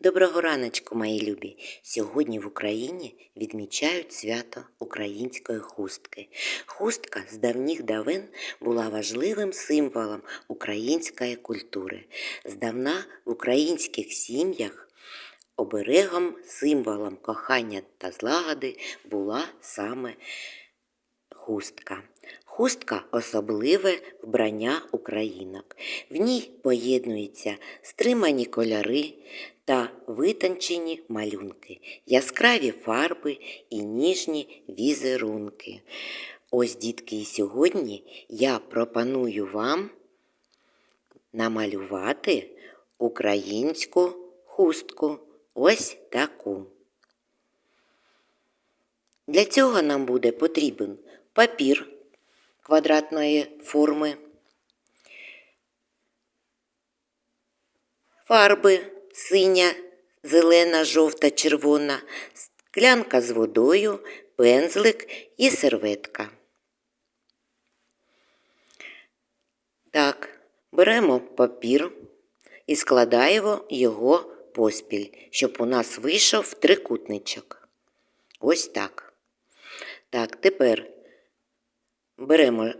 Доброго раночку, мої любі! Сьогодні в Україні відмічають свято української хустки. Хустка з давніх давин була важливим символом української культури. Здавна в українських сім'ях оберегом, символом кохання та злагоди була саме хустка. Хустка особливе вбрання українок. В ній поєднуються стримані кольори та витончені малюнки, яскраві фарби і ніжні візерунки. Ось, дітки, і сьогодні я пропоную вам намалювати українську хустку. Ось таку. Для цього нам буде потрібен папір квадратної форми, фарби синя, зелена, жовта, червона, склянка з водою, пензлик і серветка. Так, беремо папір і складаємо його поспіль, щоб у нас вийшов трикутничок. Ось так. Так, тепер беремо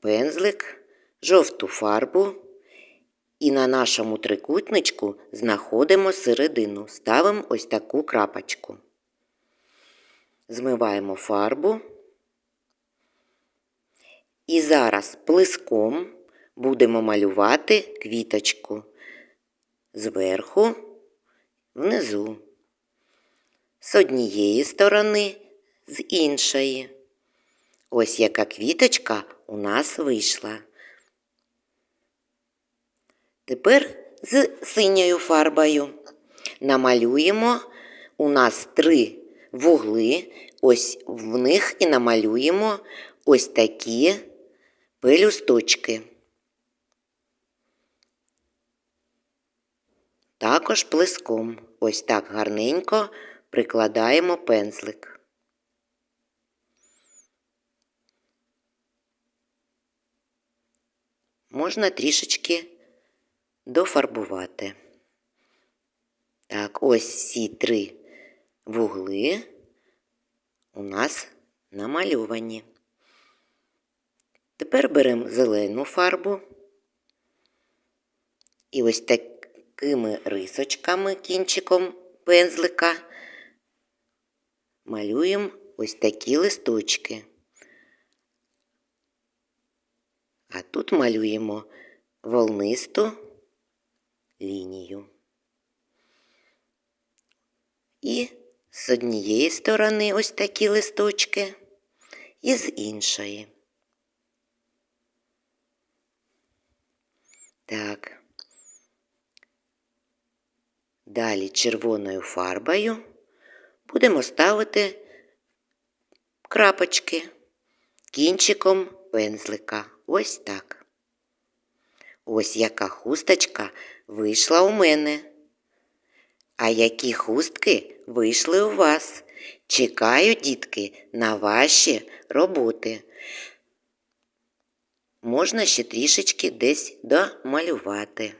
пензлик, жовту фарбу і на нашому трикутничку знаходимо середину, ставимо ось таку крапочку. Змиваємо фарбу. І зараз плиском будемо малювати квіточку зверху, внизу, з однієї сторони, з іншої. Ось яка квіточка у нас вийшла. Тепер з синьою фарбою намалюємо у нас три вугли, ось в них і намалюємо ось такі пелюсточки. Також плеском ось так гарненько прикладаємо пензлик. Можна трішечки дофарбувати. Так, ось ці три вугли у нас намальовані. Тепер беремо зелену фарбу і ось такими рисочками кінчиком пензлика малюємо ось такі листочки. А тут малюємо волнисту лінію. І з однієї сторони ось такі листочки, і з іншої. Так. Далі червоною фарбою будемо ставити крапочки кінчиком пензлика. Ось так. Ось яка хусточка вийшла у мене. А які хустки вийшли у вас? Чекаю, дітки, на ваші роботи. Можна ще трішечки десь домалювати.